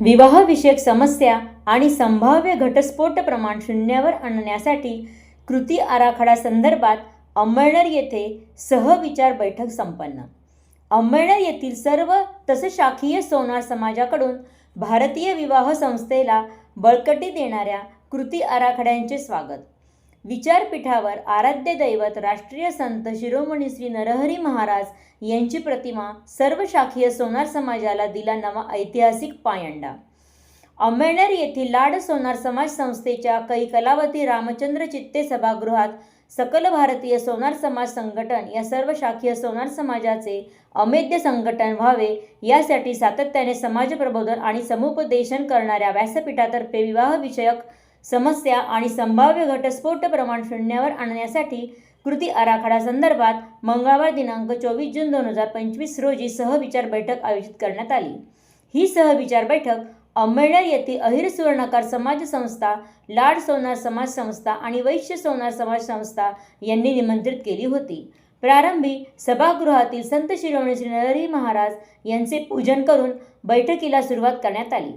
विवाहविषयक समस्या आणि संभाव्य घटस्फोट प्रमाण शून्यावर आणण्यासाठी कृती आराखडा संदर्भात अंमळनेर येथे सहविचार बैठक संपन्न. अंमळनेर येथील सर्व तसेच शाखीय सोनार समाजाकडून भारतीय विवाह संस्थेला बळकटी देणाऱ्या कृती आराखड्यांचे स्वागत. विचारपीठावर आराध्य दैवत राष्ट्रीय संत शिरोमणी श्री नरहरी महाराज यांची प्रतिमा सर्व शाखीय सोनार समाजाला दिला नवा ऐतिहासिक पायंडा. अमळनेर येथील लाड सोनार समाज संस्थेच्या कै कलावती रामचंद्र चित्ते सभागृहात सकल भारतीय सोनार समाज संघटन या सर्व शाखीय सोनार समाजाचे अमेद्य संघटन व्हावे यासाठी सातत्याने समाज प्रबोधन आणि समुपदेशन करणाऱ्या व्यासपीठातर्फे विवाहविषयक समस्या आणि संभाव्य घटस्फोट प्रमाण शून्यावर आणण्यासाठी कृती आराखडा संदर्भात मंगळवार दिनांक चोवीस जून दोन हजार पंचवीस रोजी सहविचार बैठक आयोजित करण्यात आली. ही सहविचार बैठक अंमळनेर येथील अहिर सुवर्णकार समाज संस्था लाड सोनार समाज संस्था आणि वैश्य सोनार समाज संस्था यांनी निमंत्रित केली होती. प्रारंभी सभागृहातील संत शिरोमणी श्री नरहरी महाराज यांचे पूजन करून बैठकीला सुरुवात करण्यात आली.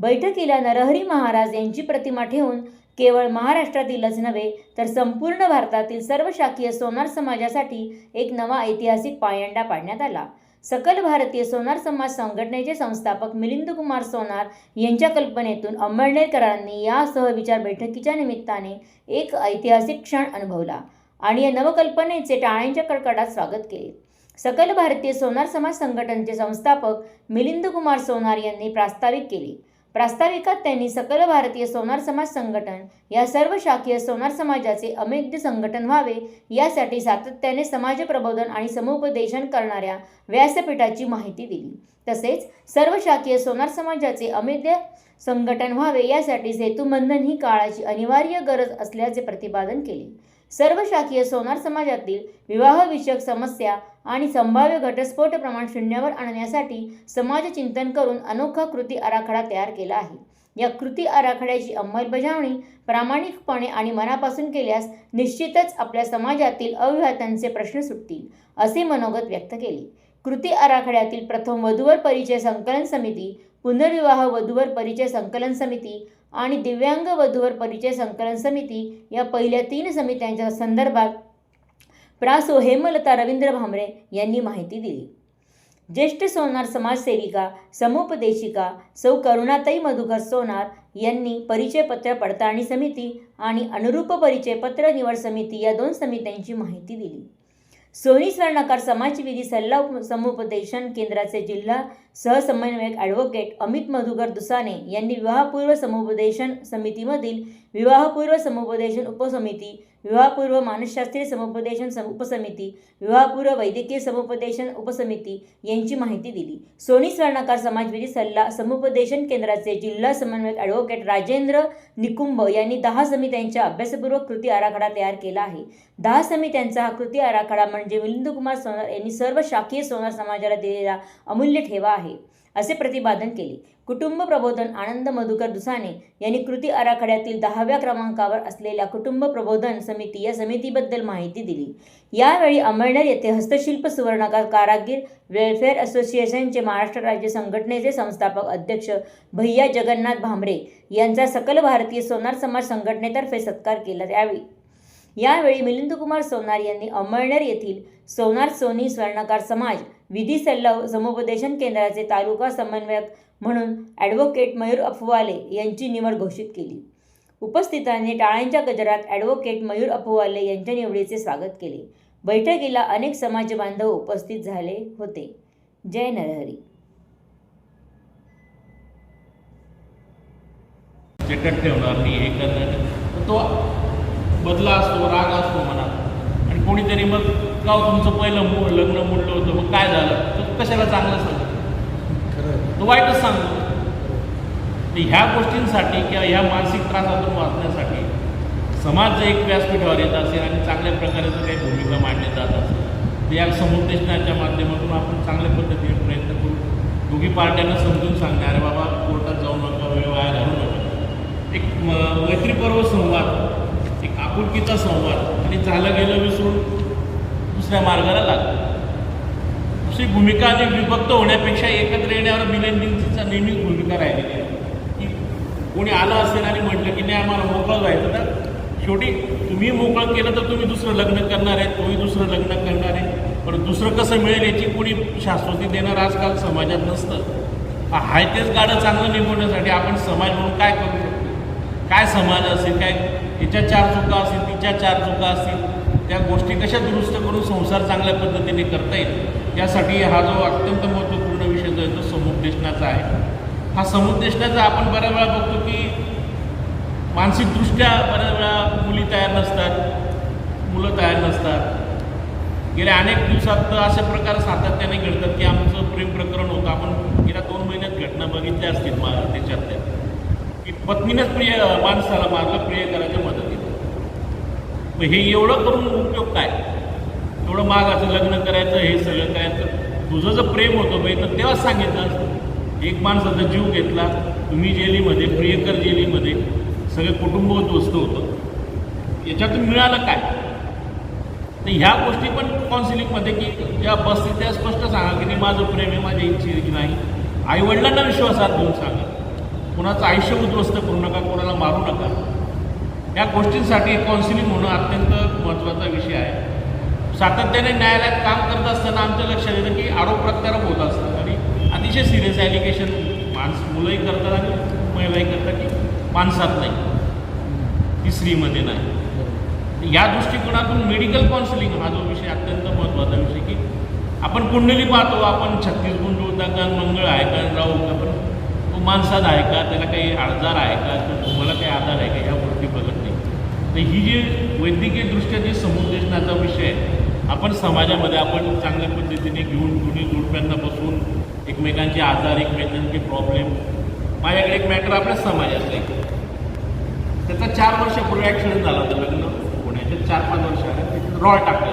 बैठकीला नरहरी महाराज यांची प्रतिमा ठेवून केवळ महाराष्ट्रातीलच नव्हे तर संपूर्ण भारतातील सर्व शाखीय सोनार समाजासाठी एक नवा ऐतिहासिक पायंडा पाडण्यात आला. सकल भारतीय सोनार समाज संघटनेचे संस्थापक मिलिंद कुमार सोनार यांच्या कल्पनेतून अंमळनेरकरांनी या सहविचार बैठकीच्या निमित्ताने एक ऐतिहासिक क्षण अनुभवला आणि या नवकल्पनेचे टाळ्यांच्या कडकडात स्वागत केले. सकल भारतीय सोनार समाज संघटनेचे संस्थापक मिलिंद कुमार सोनार यांनी प्रास्ताविक केले प्रास्ताविकात त्यांनी सकल भारतीय सोनार समाज संघटन या सर्व शाखीय सोनार समाजाचे अमेद्य संघटन व्हावे यासाठी सातत्याने समाज प्रबोधन आणि समुपदेशन करणाऱ्या व्यासपीठाची माहिती दिली. तसेच सर्व शाखीय सोनार समाजाचे अमेद्य संघटन व्हावे यासाठी सेतुबंधन ही काळाची अनिवार्य गरज असल्याचे प्रतिपादन केले. सर्व शाखीय सोनार समाजातील विवाहविषयक समस्या आणि संभाव्य घटस्फोट प्रमाण शून्यावर आणण्यासाठी समाज चिंतन करून अनोखा कृती आराखडा तयार केला आहे. या कृती आराखड्याची अंमलबजावणी प्रामाणिकपणे आणि मनापासून केल्यास निश्चितच आपल्या समाजातील अविवाहितांचे प्रश्न सुटतील असे मनोगत व्यक्त केले. कृती आराखड्यातील प्रथम वधूवर परिचय संकलन समिती पुनर्विवाह वधूवर परिचय संकलन समिती आणि दिव्यांग वधूवर परिचय संकलन समिती या पहिल्या तीन समित्यांच्या संदर्भात प्रासो हेमलता रवींद्र भांबरे यांनी माहिती दिली. ज्येष्ठ सोनार समाजसेविका समुपदेशिका सौ करुणाताई मधुकर सोनार यांनी परिचयपत्र पडताळणी समिती आणि अनुरूप परिचयपत्र निवड समिती या दोन समित्यांची माहिती दिली. सोनी स्वर्णकार समाजविधी सल्ला समुपदेशन केंद्राचे जिल्हा सहसमन्वयक ॲडव्होकेट अमित मधुकर दुसाने यांनी विवाहपूर्व समुपदेशन समितीमधील विवाहपूर्व समुपदेशन उपसमिती विवाहपूर्व मानसशास्त्रीय समुपदेशन सम उपसमिती विवाहपूर्व वैद्यकीय समुपदेशन उपसमिती यांची माहिती दिली. सोनी स्वर्णकार समाजविधी सल्ला समुपदेशन केंद्राचे जिल्हा समन्वयक ॲडव्होकेट राजेंद्र निकुंभ यांनी दहा समित्यांच्या अभ्यासपूर्वक कृती आराखडा तयार केला आहे. दहा समित्यांचा हा कृती आराखडा म्हणजे मिलिंदकुमार सोनार यांनी सर्व शाखीय सोनार समाजाला दिलेला अमूल्य ठेवा आहे. आहे असे प्रतिपादन केले. कुटुंब प्रबोधन आनंद मधुकर दुसाने यांनी कृती आराखड्यातील दहाव्या क्रमांकावर असलेल्या कुटुंब प्रबोधन समिती या समितीबद्दल माहिती दिली. यावेळी अंमळनेर येथे हस्तशिल्प सुवर्णकार कारागीर वेलफेअर असोसिएशनचे महाराष्ट्र राज्य संघटनेचे संस्थापक अध्यक्ष भैया जगन्नाथ भांबरे यांचा सकल भारतीय सोनार समाज संघटनेतर्फे सत्कार केला यावेळी. यावेळी मिलिंदकुमार सोनार यांनी अंमळनेर येथील सोनार सोनी स्वर्णकार समाज विधी सल्ला समुपदेशन केंद्राचे तालुका समन्वयक म्हणून ॲडव्होकेट मयूर अफवाले यांची निवड घोषित केली. उपस्थितांनी टाळ्यांच्या गजरात ॲडव्होकेट मयूर अफवाले यांच्या निवडीचे स्वागत केले. बैठकीला अनेक समाज बांधव उपस्थित झाले होते. जय नरहरी. चिकट ठेवणार मी हे करणार तो बदला असतो राग असतो मनात. आणि कोणीतरी मग का तुमचं पहिलं मू लग्न मोडलं होतं मग काय झालं? तर कशाला चांगलं सांगतो तो वाईटच सांगतो तर ह्या गोष्टींसाठी किंवा ह्या मानसिक त्रासातून वाचण्यासाठी समाज जर एक व्यासपीठावर येत असेल आणि चांगल्या प्रकारे जर काही भूमिका मांडली जात असेल तर या समुपदेशनाच्या माध्यमातून आपण चांगल्या पद्धतीने प्रयत्न करू. दोघी पार्ट्यांना समजून सांगणे अरे बाबा कोर्टात जाऊ नका वेळ वाया घालू नका. एक मैत्रीपर्व संवाद एक आपुलकीचा संवाद. आणि झालं गेलं विसरून दुसऱ्या मार्गाला लागतो दुसरी भूमिका आणि विभक्त होण्यापेक्षा एकत्र येण्यावर मिलिंदींचा नेहमीच भूमिका राहिलेली आहे. की कोणी आलं असेल आणि म्हटलं की नाही आम्हाला मोकळं जायचं तर शेवटी तुम्ही मोकळं केलं तर तुम्ही दुसरं लग्न करणार आहे तोही दुसरं लग्न करणार आहे. पण दुसरं कसं मिळेल याची कोणी शाश्वती देणार आजकाल समाजात नसतं. हाय तेच गाडं चांगलं निभवण्यासाठी आपण समाज म्हणून काय करू शकतो? काय समाज असेल? काय याच्या चार चुका असतील तिच्या चार चुका असतील? त्या गोष्टी कशा दुरुस्त करून संसार चांगल्या पद्धतीने करता येईल यासाठी हा जो अत्यंत महत्त्वपूर्ण विषय जो आहे तो समुपदेशनाचा आहे. हा समुपदेशनाचा आपण बऱ्याच वेळा बघतो की मानसिकदृष्ट्या बऱ्याच वेळा मुली तयार नसतात मुलं तयार नसतात. गेल्या अनेक दिवसात तर असे प्रकार सातत्याने घडतात की आमचं प्रेम प्रकरण होतं. आपण गेल्या दोन महिन्यात घटना बघितल्या असतील मा त्याच्यातल्या की पत्नीनेच प्रिय माणसाला मारलं प्रिय करायचं मग हे एवढं करून उपयोग काय? एवढं मागाचं लग्न करायचं हे सगळं करायचं. तुझं जर प्रेम होतं बाई तर तेव्हाच सांगितलं. असतं एक माणसाचा जीव घेतला तुम्ही जेलीमध्ये प्रियकर जेलीमध्ये सगळं कुटुंब उद्ध्वस्त होतं. याच्यातून मिळालं काय? तर ह्या गोष्टी पण काउन्सिलिंगमध्ये की ज्या बसतील त्या स्पष्ट सांगा की नाही माझं प्रेम आहे माझ्या इच्छे नाही. आईवडिलांना विश्वासात घेऊन सांगा. कुणाचं आयुष्य उद्ध्वस्त करू नका कोणाला मारू नका. या गोष्टींसाठी काउन्सिलिंग होणं अत्यंत महत्त्वाचा विषय आहे. सातत्याने न्यायालयात काम करत असताना आमच्या लक्षात येतं की आरोप प्रत्यारोप होत असतात. आणि अतिशय सिरियस ॲलिगेशन माणसं मुलंही करतात आणि महिलाही करतात की माणसात नाही. ती स्त्रीमध्ये नाही. या दृष्टिकोनातून मेडिकल काउन्सिलिंग हा जो विषय अत्यंत महत्त्वाचा विषय की आपण कुंडली पाहतो आपण छत्तीस गुण जुळता का मंगळ आहे का राहू का पण तो माणसात आहे का त्याला काही आजार आहे का तुम्हाला काही आधार आहे का ह्या गोष्टी बघत नाही तर ही जी वैद्यकीयदृष्ट्या जी समुपदेशनाचा विषय आहे आपण समाजामध्ये आपण चांगल्या पद्धतीने घेऊन कुणी जोडप्यांना बसून एकमेकांचे आजार एकमेकांचे प्रॉब्लेम माझ्याकडे एक मॅटर आपल्या समाजातला एक त्याचा चार वर्षापूर्वी ॲक्सिडेंट झाला होता लग्न. पुण्याच्या चार पाच वर्ष आले रॉड टाकले